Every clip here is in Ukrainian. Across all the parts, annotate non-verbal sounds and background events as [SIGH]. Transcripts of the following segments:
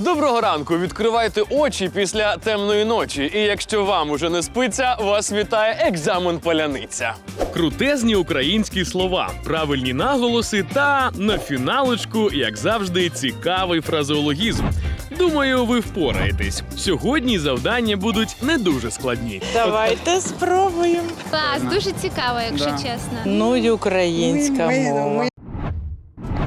Доброго ранку! Відкривайте очі після темної ночі. І якщо вам уже не спиться, вас вітає екзамен паляниця. Крутезні українські слова, правильні наголоси та на фіналочку, як завжди, цікавий фразеологізм. Думаю, ви впораєтесь. Сьогодні завдання будуть не дуже складні. Давайте спробуємо. Клас, дуже цікаво, якщо чесно. Ну і українська мова.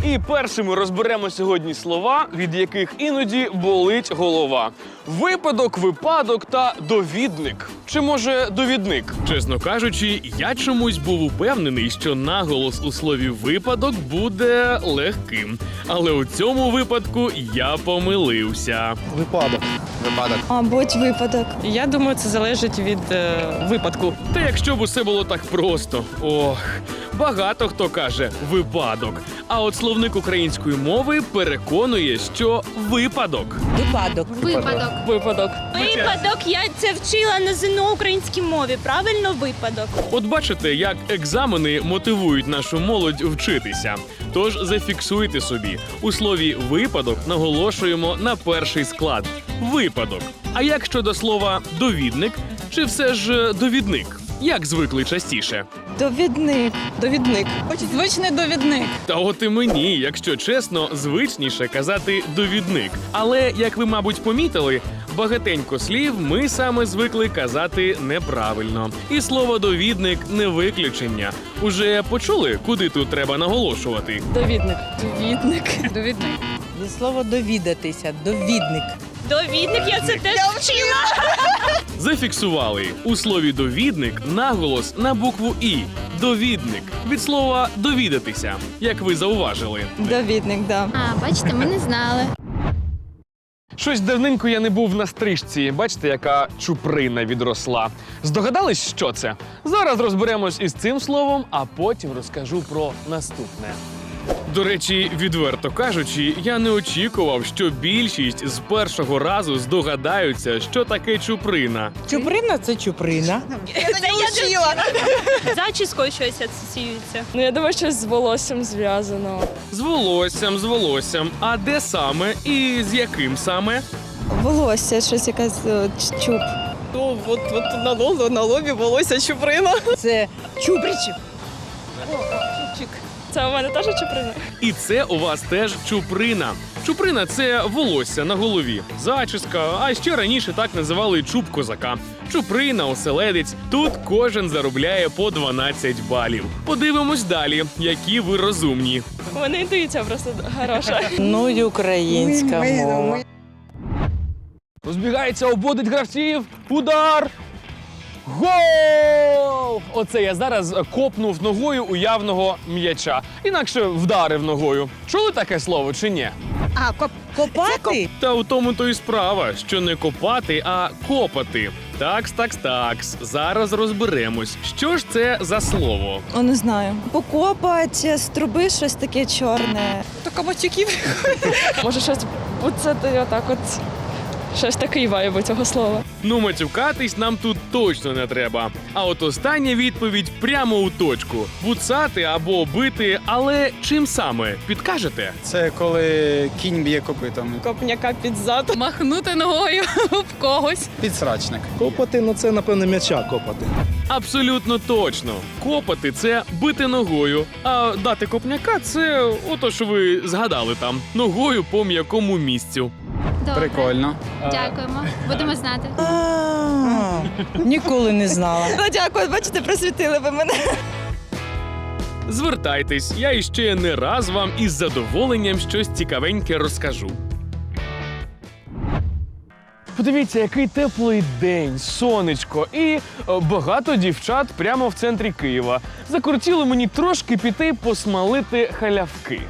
І першими розберемо сьогодні слова, від яких іноді болить голова: випадок, випадок та довідник. Чи може довідник? Чесно кажучи, я чомусь був упевнений, що наголос у слові випадок буде легким. Але у цьому випадку я помилився. Випадок. Випадок. Мабуть, випадок. Я думаю, це залежить від е, випадку. Та якщо б усе було так просто. Ох, багато хто каже випадок. А от словник української мови переконує, що випадок. Випадок. Випадок. Випадок. Випадок, я це вчила на ЗНО українській мові. Правильно, випадок. От бачите, як екзамени мотивують нашу молодь вчитися. Тож зафіксуйте собі у слові випадок наголошуємо на перший склад випадок. А як щодо слова довідник, чи все ж е, довідник? Як звикли частіше? Довідник. Довідник. Звичний довідник. Та от і мені, якщо чесно, звичніше казати довідник. Але як ви, мабуть, помітили, багатенько слів ми саме звикли казати неправильно. І слово довідник не виключення. Уже почули, куди тут треба наголошувати? Довідник. Довідник. Довідник. Від слова довідатися. Довідник. Довідник, я це теж вчила. Зафіксували у слові довідник наголос на букву і. Довідник від слова довідатися, як ви зауважили. Довідник, да. А, бачите, ми не знали. Щось давненько я не був на стрижці. Бачите, яка чуприна відросла. Здогадались, що це? Зараз розберемось із цим словом, а потім розкажу про наступне. До речі, відверто кажучи, я не очікував, що більшість з першого разу здогадаються, що таке чуприна. Чуприна це чуприна. Це я вчила. [LAUGHS] Зачіскою щось асоціюється. Ну, я думаю, щось з волоссям зв'язано. З волоссям, з волоссям. А де саме і з яким саме? Волосся, щось якась чуб. Ну, от, от на, лобі, на лобі волосся чуприна. Це чупричів. Це у мене теж чуприна? І це у вас теж чуприна. Чуприна це волосся на голові, зачіска, а ще раніше так називали чуб козака. Чуприна, оселедець. Тут кожен заробляє по 12 балів. Подивимось далі, які ви розумні. У мене інтуїція просто хороша. [LAUGHS] Ну і українська мова. Розбігається, обводить гравців. Удар! Гол! Оце я зараз копнув ногою уявного м'яча. Інакше вдарив ногою. Чули таке слово чи ні? А Копати? Та у тому то і справа, що не копати, а копати. Такс, такс, такс. Зараз розберемось. Що ж це за слово? О, не знаю. Покопать з труби щось таке чорне. То кабачків. Може, щось [LAUGHS] оце ти отак от. Щось такий вайб у цього слова. Ну, матюкатись нам тут точно не треба. А от остання відповідь прямо у точку: буцати або бити, але чим саме підкажете? Це коли кінь б'є копитом. Копняка під зад. Махнути ногою [LAUGHS] в когось. Підсрачник. Копати, ну це напевно м'яча копати. Абсолютно точно. Копати це бити ногою, а дати копняка це ото що ви згадали там ногою по м'якому місцю. Добре. Прикольно. Дякуємо. Будемо знати. Ніколи не знала. Ну, дякую, бачите, просвітили ви мене. Звертайтесь, я іще не раз вам із задоволенням щось цікавеньке розкажу. Подивіться, який теплий день, сонечко, і е, багато дівчат прямо в центрі Києва. Закрутіло мені трошки піти посмалити халявки.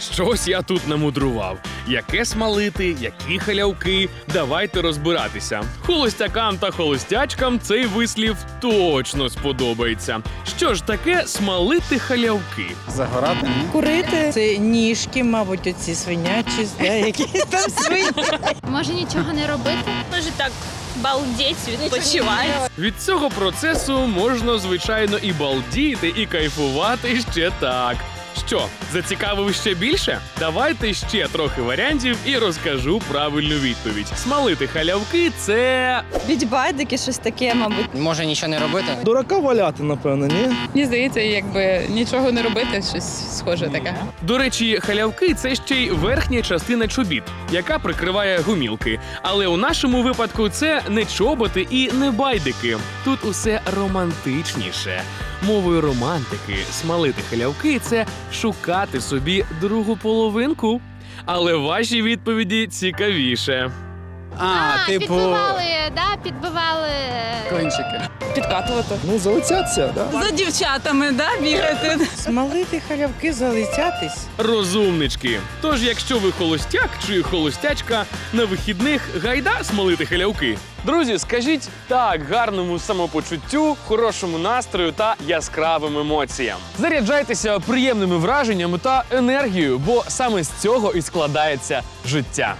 Щось я тут намудрував. Яке смалити, які халявки. Давайте розбиратися. Холостякам та холостячкам цей вислів точно сподобається. Що ж таке смалити халявки? Загорати, ні? Курити. Це ніжки, мабуть, оці свинячі, де, якісь [LAUGHS] там свині. Може нічого не робити? Може так балдеть, відпочивати. Від цього процесу можна, звичайно, і балдіти, і кайфувати ще так. Що, зацікавив ще більше? Давайте ще трохи варіантів і розкажу правильну відповідь. Смалити халявки це Біть-байдики, щось таке, мабуть. Може нічого не робити? Дурака валяти, напевно, ні? Мені здається, якби нічого не робити, щось схоже таке. До речі, халявки це ще й верхня частина чобіт, яка прикриває гумілки. Але у нашому випадку це не чоботи і не байдики. Тут усе романтичніше. Мовою романтики смалити халявки це шукати собі другу половинку. Але ваші відповіді цікавіше. А, типу, підбивали, да, підбивали. клинчики. Підкатувати. Ну, залицяться, да? За дівчатами, да, бігати? Смалити халявки, залицятись. Розумнички. Тож, якщо ви холостяк чи холостячка, на вихідних гайда смолити халявки. Друзі, скажіть так гарному самопочуттю, хорошому настрою та яскравим емоціям. Заряджайтеся приємними враженнями та енергією, бо саме з цього і складається життя.